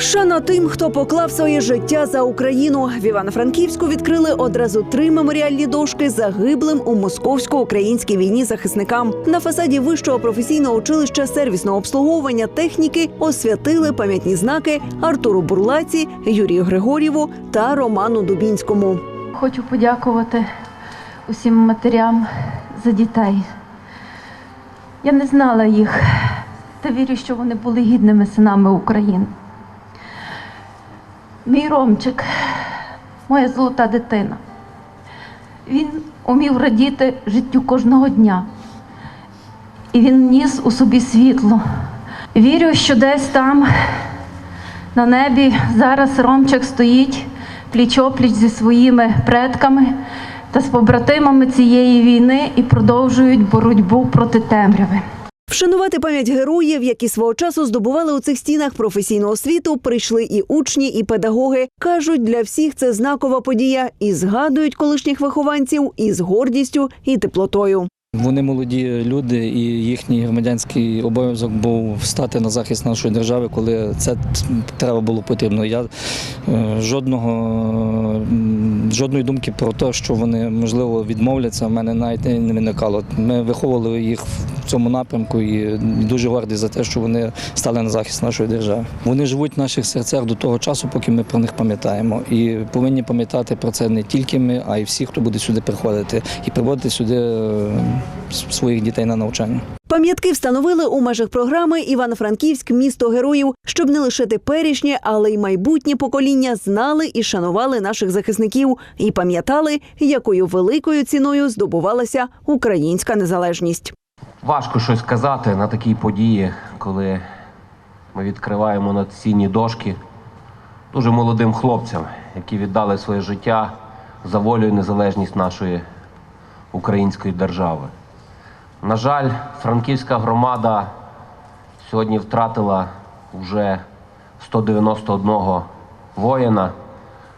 Шана тим, хто поклав своє життя за Україну. В Івано-Франківську відкрили одразу три меморіальні дошки загиблим у московсько-українській війні захисникам. На фасаді вищого професійного училища сервісного обслуговування техніки освятили пам'ятні знаки Артуру Бурлаці, Юрію Григорєву та Роману Дубінському. Хочу подякувати усім матерям за дітей. Я не знала їх, та вірю, що вони були гідними синами України. Мій Ромчик, моя золота дитина. Він умів радіти життю кожного дня. І він ніс у собі світло. Вірю, що десь там на небі зараз Ромчик стоїть пліч-опліч зі своїми предками та з побратимами цієї війни і продовжують боротьбу проти темряви. Вшанувати пам'ять героїв, які свого часу здобували у цих стінах професійну освіту, прийшли і учні, і педагоги. кажуть, для всіх це знакова подія і згадують колишніх вихованців із гордістю і теплотою. Вони молоді люди, і їхній громадянський обов'язок був стати на захист нашої держави, коли це треба було потрібно. Я е, жодного жодної думки про те, що вони можливо відмовляться, в мене навіть не виникало. Ми виховували їх цьому напрямку і дуже горді за те, що вони стали на захист нашої держави. Вони живуть в наших серцях до того часу, поки ми про них пам'ятаємо. І повинні пам'ятати про це не тільки ми, а й всі, хто буде сюди приходити і приводити сюди е, своїх дітей на навчання. Пам'ятки встановили у межах програми Івано-Франківськ місто героїв, щоб не лише теперішнє, але й майбутнє покоління знали і шанували наших захисників і пам'ятали, якою великою ціною здобувалася українська незалежність. Важко щось сказати на такій події, коли ми відкриваємо надцінні дошки дуже молодим хлопцям, які віддали своє життя за волю і незалежність нашої української держави. На жаль, франківська громада сьогодні втратила вже 191 воїна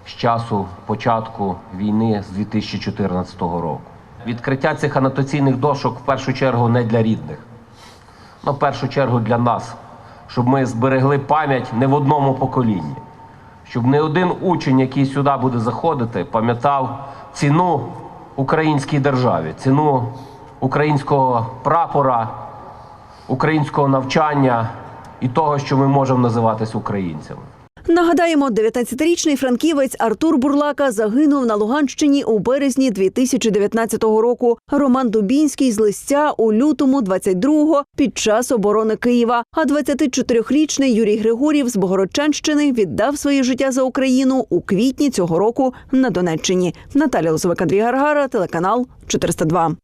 з часу початку війни з 2014 року. Відкриття цих анотаційних дошок в першу чергу не для рідних, але в першу чергу для нас, щоб ми зберегли пам'ять не в одному поколінні, щоб не один учень, який сюди буде заходити, пам'ятав ціну українській державі, ціну українського прапора, українського навчання і того, що ми можемо називатись українцями. Нагадаємо, 19-річний франківець Артур Бурлака загинув на Луганщині у березні 2019 року. Роман Дубінський з листя у лютому 22-го під час оборони Києва. А 24-річний Юрій Григорів з Богородчанщини віддав своє життя за Україну у квітні цього року на Донеччині. Наталя Лозовик, Андрій Гаргара, телеканал 402.